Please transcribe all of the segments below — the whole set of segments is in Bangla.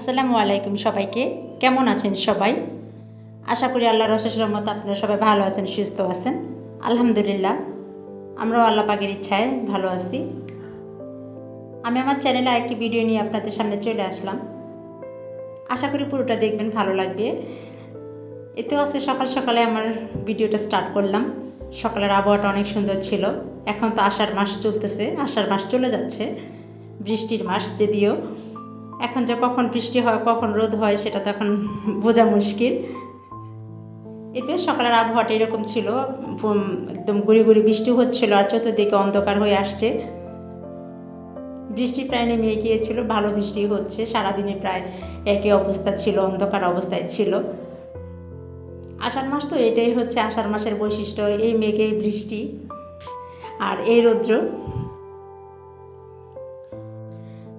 আসসালামু আলাইকুম সবাইকে। কেমন আছেন সবাই? আশা করি আল্লাহর অশেষ রহমত আপনারা সবাই ভালো আছেন, সুস্থ আছেন। আলহামদুলিল্লাহ, আমরাও আল্লাহ পাকের ইচ্ছায় ভালো আছি। আমি আমার চ্যানেলে আরেকটি ভিডিও নিয়ে আপনাদের সামনে চলে আসলাম। আশা করি পুরোটা দেখবেন, ভালো লাগবে। এতেও আজকে সকাল সকালে আমার ভিডিওটা স্টার্ট করলাম। সকালের আবহাওয়াটা অনেক সুন্দর ছিল। এখন তো আষাঢ় মাস চলতেছে, আষাঢ় মাস চলে যাচ্ছে। বৃষ্টির মাস, যদিও। এখন যে কখন বৃষ্টি হয়, কখন রোদ হয়, সেটা তো এখন বোঝা মুশকিল। এতে সকালের আবহাওয়াটা এরকম ছিল একদম গুড়ি গুড়ি বৃষ্টি হচ্ছিল আর চতুর্দিকে অন্ধকার হয়ে আসছে। বৃষ্টি প্রায় নেমে গিয়েছিল, ভালো বৃষ্টি হচ্ছে সারাদিনে প্রায় একই অবস্থা ছিল, অন্ধকার অবস্থায় ছিল। আষাঢ় মাস তো এটাই হচ্ছে আষাঢ় মাসের বৈশিষ্ট্য, এই মেঘে বৃষ্টি আর এই রৌদ্র।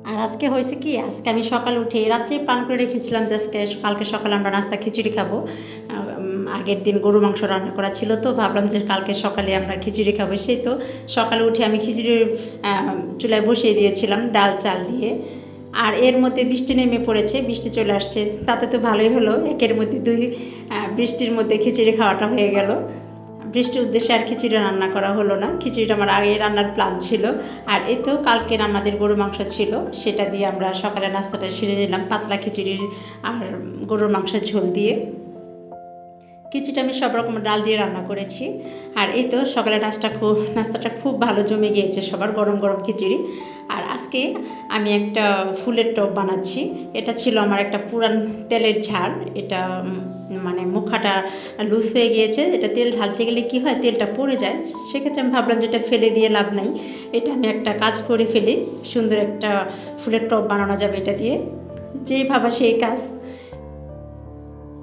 আর আজকে হয়েছে কি? আজকে আমি সকালে উঠে রাত্রে প্ল্যান করে রেখেছিলাম যে আজকে কালকে সকালে আমরা নাস্তা খিচুড়ি খাব। আগের দিন গরু মাংস রান্না করা ছিল তো, ভাবলাম যে কালকে সকালে আমরা খিচুড়ি খাব সেই তো। সকালে উঠে আমি খিচুড়ির চুলায় বসিয়ে দিয়েছিলাম ডাল চাল দিয়ে। আর এর মধ্যে বৃষ্টি নেমে পড়েছে, বৃষ্টি চলে আসছে। তাতে তো ভালোই হলো। একের মধ্যে দুই বৃষ্টির মধ্যে খিচুড়ি খাওয়াটা হয়ে গেল। বৃষ্টির উদ্দেশ্যে আর খিচুড়ি রান্না করা হলো না। খিচুড়িটা আমার আগে রান্নার প্ল্যান ছিল। আর এ তো কালকের আমাদের গরু মাংস ছিল, সেটা দিয়ে আমরা সকালে নাস্তাটা সেরে নিলাম পাতলা খিচুড়ির আর গরুর মাংসের ঝোল দিয়ে। খিচুড়িটা আমি সব রকম ডাল দিয়ে রান্না করেছি। আর এই তো সকালে নাস্তা খুব, নাস্তাটা খুব ভালো জমে গিয়েছে সবার, গরম গরম খিচুড়ি। আর আজকে আমি একটা ফুলের টপ বানাচ্ছি। এটা ছিল আমার একটা পুরান তেলের ঝাড় এটা মানে মুখাটা লুজ হয়ে গিয়েছে, এটা তেল ঢালতে গেলে কি হয়, তেলটা পড়ে যায়। সেক্ষেত্রে আমি ভাবলাম যে এটা ফেলে দিয়ে লাভ নাই। এটা আমি একটা কাজ করে ফেলি, সুন্দর একটা ফুলের টপ বানানো যাবে এটা দিয়ে। যেই ভাবা সেই কাজ।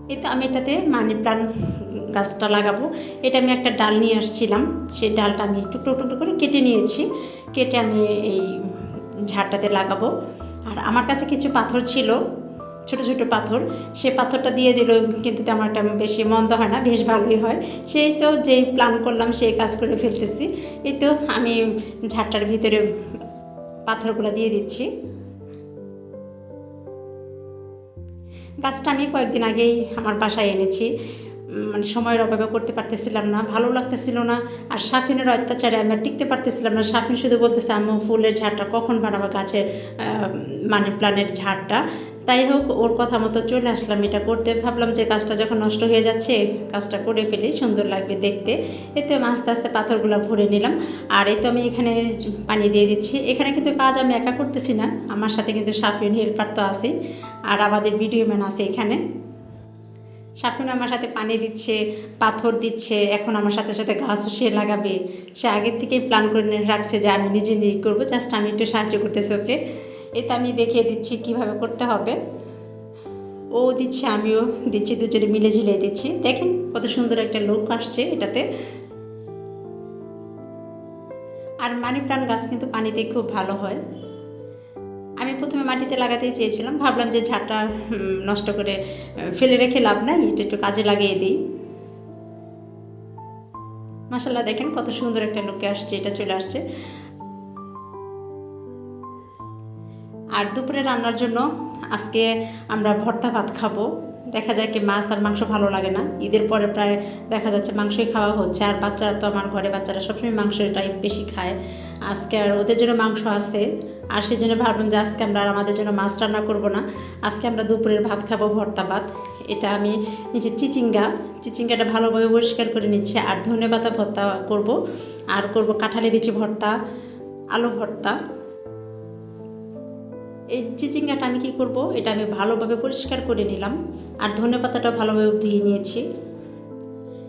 এই তো আমি এটাতে মানি প্লান্ট গাছটা লাগাবো। এটা আমি একটা ডাল নিয়ে আসছিলাম। সেই ডালটা আমি টুকরো টুকরো করে কেটে নিয়েছি। কেটে আমি এই ঝাড়টাতে লাগাবো। আর আমার কাছে কিছু পাথর ছিল। ছোট ছোট পাথর। সে পাথরটা দিয়ে দিল, কিন্তু তেমন একটা বেশি মন্দ হয় না, বেশ ভালোই হয়। সেই তো যেই প্ল্যান করলাম, সেই কাজ করে ফেলতেছি। এই তো আমি ঝাড়টার ভিতরে পাথরগুলো দিয়ে দিচ্ছি। গাছটা আমি কয়েকদিন আগেই আমার বাসায় এনেছি। মানে সময়ের অভাবে করতে পারতেছিলাম না, ভালো লাগতেছিল না। আর সাফিনের অত্যাচারে আমি টিকতে পারতেছিলাম না। সাফিন শুধু বলতেছে, আম্মু, ফুলের ঝাড়টা কখন বানাবো? গাছের মানে প্লানের ঝাড়টা তাই হোক, ওর কথা মতো চলে আসলাম। এটা করতে ভাবলাম যে কাজটা যখন নষ্ট হয়ে যাচ্ছে, কাজটা করে ফেলি, সুন্দর লাগবে দেখতে। এতে আমি আস্তে আস্তে পাথরগুলো ভরে নিলাম। আর এই তো আমি এখানে পানি দিয়ে দিচ্ছি। এখানে কিন্তু কাজ আমি একা করতেছি না। আমার সাথে কিন্তু সাফিন হেল্পার তো আছেই। আর আমাদের ভিডিও ম্যান আছে এখানে। সাফিন আমার সাথে পানি দিচ্ছে, পাথর দিচ্ছে, এখন আমার সাথে সাথে গাছও সে লাগাবে। সে আগের থেকেই প্ল্যান করে রাখছে যে আমি নিজে নিজে করব, জাস্ট আমি একটু সাহায্য করতেছি ওকে। এতে আমি দেখিয়ে দিচ্ছি কীভাবে করতে হবে। ও দিচ্ছে, আমিও দিচ্ছি, দুজনে মিলে ঝিলিয়ে দিচ্ছি। দেখেন কত সুন্দর একটা লুক আসছে এটাতে। আর মানি প্লান্ট গাছ কিন্তু পানিতে খুব ভালো হয়। আমি প্রথমে মাটিতে লাগাতেই চেয়েছিলাম, ভাবলাম যে ঝাড়টা নষ্ট করে ফেলে রেখে লাভ নাই, এটা একটু কাজে লাগিয়ে দিই। মাসাল্লাহ দেখেন কত সুন্দর একটা লুকে আসছে, এটা চলে আসছে। আর দুপুরে রান্নার জন্য আজকে আমরা ভর্তা ভাত খাব। দেখা যায় কি মাছ আর মাংস ভালো লাগে না। ঈদের পরে প্রায় দেখা যাচ্ছে মাংসই খাওয়া হচ্ছে। আর বাচ্চারা তো আমার ঘরে বাচ্চারা সবসময় মাংসটাই বেশি খায়। আজকে আর ওদের জন্য মাংস আছে। আর সেই জন্য ভাবলাম যে আজকে আমরা আর আমাদের জন্য মাছ রান্না করব না। আজকে আমরা দুপুরের ভাত খাব ভর্তা ভাত। এটা আমি নিচে চিচিঙ্গা। চিচিঙ্গাটা ভালোভাবে পরিষ্কার করে নিচ্ছি। আর ধনে পাতা ভর্তা করব। আর করব কাঁঠালি বিচি ভর্তা, আলু ভর্তা। এই চিচিঙ্গাটা আমি কী করব? এটা আমি ভালোভাবে পরিষ্কার করে নিলাম। আর ধনে পাতাটা ভালোভাবে ধুয়ে নিয়েছি।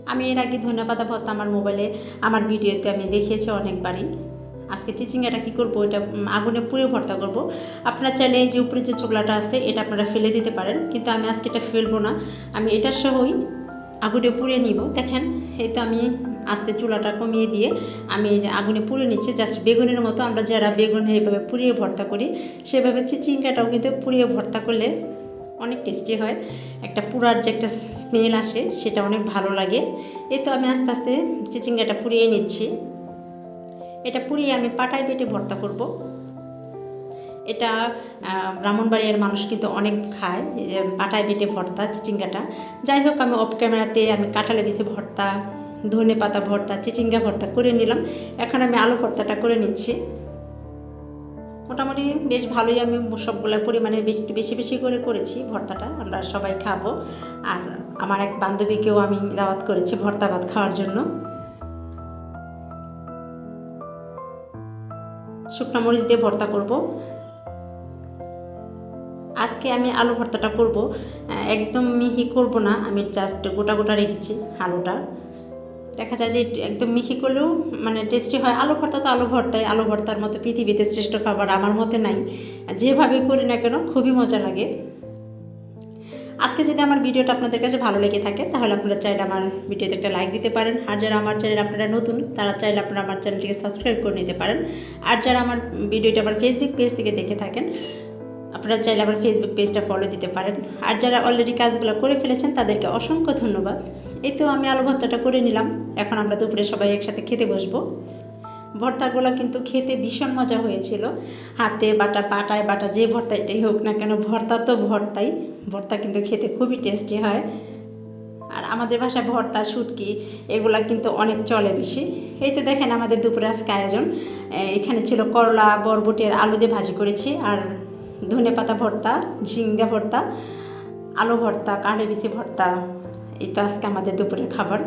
আমি এর আগে ধনে পাতা ভর্তা আমার মোবাইলে, আমার ভিডিওতে আমি দেখিয়েছি অনেকবারই। আজকে চিচিঙ্গাটা কী করব? এটা আগুনে পুড়ে ভর্তা করব। আপনারা চাইলে যে উপরে যে চোখলাটা আছে, এটা আপনারা ফেলে দিতে পারেন। কিন্তু আমি আজকে এটা ফেলব না। আমি এটার সহই আগুনে পুড়ে নিব। দেখেন, এই তো আমি আস্তে চুলাটা কমিয়ে দিয়ে আমি আগুনে পুড়ে নিচ্ছি। জাস্ট বেগুনের মতো আমরা যারা বেগুন এইভাবে পুড়িয়ে ভর্তা করি, সেভাবে চিচিঙ্গাটাও কিন্তু পুড়িয়ে ভর্তা করলে অনেক টেস্টি হয়। একটা পুরার যে একটা স্মেল আসে, সেটা অনেক ভালো লাগে। এই তো আমি আস্তে আস্তে চিচিঙ্গাটা পুড়িয়ে নিচ্ছি। এটা পুড়িয়ে আমি পাটায় পেটে ভর্তা করব। এটা ব্রাহ্মণবাড়িয়ার মানুষ কিন্তু অনেক খায় পাটায় বেটে ভর্তা, চিচিঙ্গাটা। যাই হোক, আমি অফ ক্যামেরাতে আমি কাঁঠালে বেশি ভর্তা ধনে পাতা ভর্তা, চিচিঙ্গা ভর্তা করে নিলাম। এখন আমি আলু ভর্তাটা করে নিচ্ছি। মোটামুটি বেশ ভালোই আমি সবগুলো পরিমাণে বেশি বেশি বেশি করে করেছি ভর্তাটা। আমরা সবাই খাব। আর আমার এক বান্ধবীকেও আমি দাওয়াত করেছি ভর্তা ভাত খাওয়ার জন্য। শুকনো মরিচ দিয়ে ভর্তা করব। আজকে আমি আলু ভর্তাটা করব। একদম মিহি করব না। আমি জাস্ট গোটা গোটা রেখেছি আলুটা। দেখা যায় যে একদম মিহি করলেও মানে টেস্টি হয়। আলু ভর্তা তো আলু ভর্তাই। আলু ভর্তার মতো পৃথিবীতে শ্রেষ্ঠ খাবার আমার মতে নাই। যেভাবে করি না কেন, খুবই মজা লাগে। আজকে যদি আমার ভিডিওটা আপনাদের কাছে ভালো লেগে থাকে, তাহলে আপনারা চাইলে আমার ভিডিওতে একটা লাইক দিতে পারেন। আর যারা আমার চ্যানেল আপনারা নতুন, তারা চাইলে আপনারা আমার চ্যানেলটিকে সাবস্ক্রাইব করে নিতে পারেন। আর যারা আমার ভিডিওটা আমার ফেসবুক পেজ থেকে দেখে থাকেন আপনারা চাইলে আমার ফেসবুক পেজটা ফলো দিতে পারেন। আর যারা অলরেডি কাজগুলো করে ফেলেছেন, তাদেরকে অসংখ্য ধন্যবাদ। এই তো আমি আলু ভর্তাটা করে নিলাম। এখন আমরা দুপুরে সবাই একসাথে খেতে বসবো। ভর্তাগুলো কিন্তু খেতে ভীষণ মজা হয়েছিল। হাতে বাটা পাটায় বাটা যে ভর্তা এটাই হোক না কেন, ভর্তা তো ভর্তাই। ভর্তা কিন্তু খেতে খুবই টেস্টি হয়। আর আমাদের বাসায় ভর্তা, শুটকি, এগুলা কিন্তু অনেক চলে বেশি। এই তো দেখেন আমাদের দুপুরে আজকে আয়োজন। এখানে ছিল করলা বরবটি আর আলু দিয়ে ভাজি করেছি। আর ধনে পাতা ভর্তা, ঝিঙ্গা ভর্তা, আলু ভর্তা কালে বিচি ভর্তা। এই তো আজকে আমাদের দুপুরের খাবার।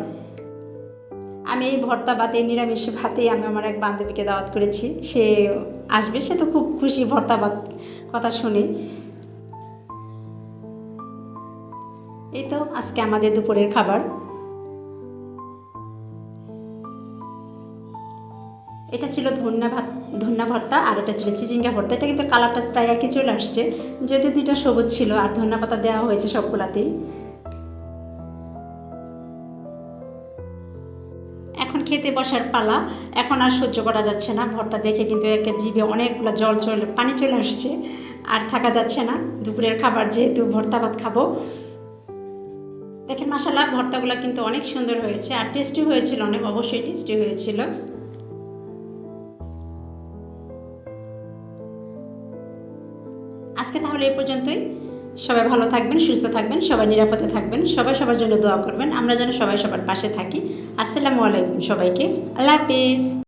আমি এই ভর্তা ভাতে নিরামিষ ভাতে আমি আমার এক বান্ধবীকে দাওয়াত করেছি। সে আসবে, সে তো খুব খুশি ভর্তা ভাত কথা শুনে। এই তো আজকে আমাদের দুপুরের খাবার। এটা ছিল ধন্যা ভাত, ধন্যা ভর্তা আর এটা ছিল চিচিঙ্গা ভর্তা। এটা কিন্তু কালারটা প্রায় একই চলে আসছে। যদি দুইটা সবুজ ছিল আর ধন্যা পাতা দেওয়া হয়েছে সবগুলাতেই। এখন খেতে বসার পালা। এখন আর সহ্য করা যাচ্ছে না। ভর্তা দেখে কিন্তু একে জিভে অনেকগুলো জল চলে, পানি চলে আসছে। আর থাকা যাচ্ছে না। দুপুরের খাবার যেহেতু ভর্তা ভাত খাব। দেখেন মাসাল্লাহ ভর্তাগুলো কিন্তু অনেক সুন্দর হয়েছে। আর টেস্টি হয়েছিল অনেক, অবশ্যই টেস্টি হয়েছিল। আজকে তাহলে এই পর্যন্তই। সবাই ভালো থাকবেন, সুস্থ থাকবেন, সবাই নিরাপদে থাকবেন, সবাই সবার জন্য দোয়া করবেন। আমরা যেন সবাই সবার পাশে থাকি। আসসালামু আলাইকুম সবাইকে। আল্লাহ হাফিজ।